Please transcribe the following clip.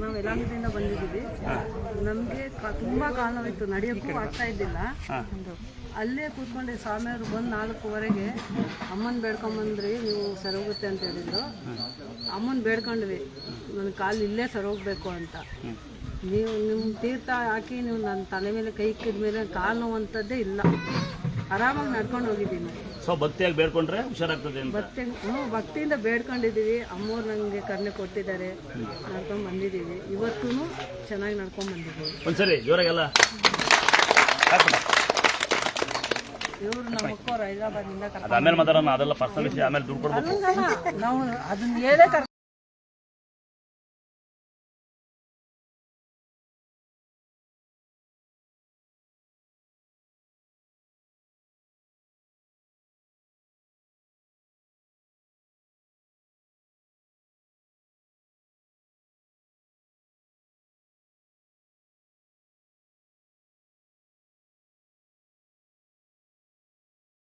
ನಾವು ಯಲಹಂಕದಿಂದ ಬಂದಿದ್ದೀವಿ. ನಮಗೆ ತುಂಬ ಕಾಲ ನೋವಿತ್ತು ನಡೆಯೋಕ್ಕೂ ಆಗ್ತಾ ಇದ್ದಿಲ್ಲ. ಅಲ್ಲೇ ಕೂತ್ಕೊಂಡು ಸ್ವಾಮಿಯವರು ಬಂದು ನಾಲ್ಕೂವರೆಗೆ ಅಮ್ಮನ ಬೇಡ್ಕೊಂಬಂದ್ರಿ ನೀವು ಸರೋಗುತ್ತೆ ಅಂತ ಹೇಳಿದ್ರು. ಅಮ್ಮನ ಬೇಡ್ಕೊಂಡ್ವಿ. ನನ್ನ ಕಾಲು ಇಲ್ಲೇ ಸರೋಗ್ಬೇಕು ಅಂತ. ನೀವು ನಿಮ್ಮ ತೀರ್ಥ ಹಾಕಿ ನೀವು ನನ್ನ ತಲೆ ಮೇಲೆ ಕೈ ಇಕ್ಕಿದ ಮೇಲೆ ಕಾಲು ನೋವಂಥದ್ದೇ ಇಲ್ಲ. ಆರಾಮಾಗಿ ನಡ್ಕೊಂಡು ಹೋಗಿದ್ದೀನಿ. ಸೊ ಭಕ್ತಿಯಾಗಿ ಬೇಡ್ಕೊಂಡ್ರೆ ಹುಷಾರಾಗ್ತದೆ ಅಂತ. ಭಕ್ತಿ ಹ್ಞೂ ಭಕ್ತಿಯಿಂದ ಬೇಡ್ಕೊಂಡಿದ್ದೀವಿ. ಅಮ್ಮವ್ರು ನನಗೆ ಕರ್ಣೆ ಕೊಟ್ಟಿದ್ದಾರೆ. ನಡ್ಕೊಂಡು ಬಂದಿದ್ದೀವಿ. ಇವತ್ತೂ ಚೆನ್ನಾಗಿ ನಡ್ಕೊಂಡು ಬಂದಿದ್ದೀವಿ. ಒಂದ್ಸರಿ ಜೋರಾಗೆಲ್ಲ. ಇವರು ನಮ್ಮ ಅಕ್ಕವ್ರು ಹೈದರಾಬಾದಿಂದ ಕರ್ಕೊಂಡು ಆಮೇಲೆ ಮಾತಾಡೋಣ ಅದೆಲ್ಲ ಪರ್ಸನಲ್ ವಿಷಯ ಆಮೇಲೆ ದುಡ್ಡು ಕೊಡ್ಬೇಕು. ನಾವು ಅದನ್ನ ಹೇಳೇ ಕರ್ಕೊಂಡು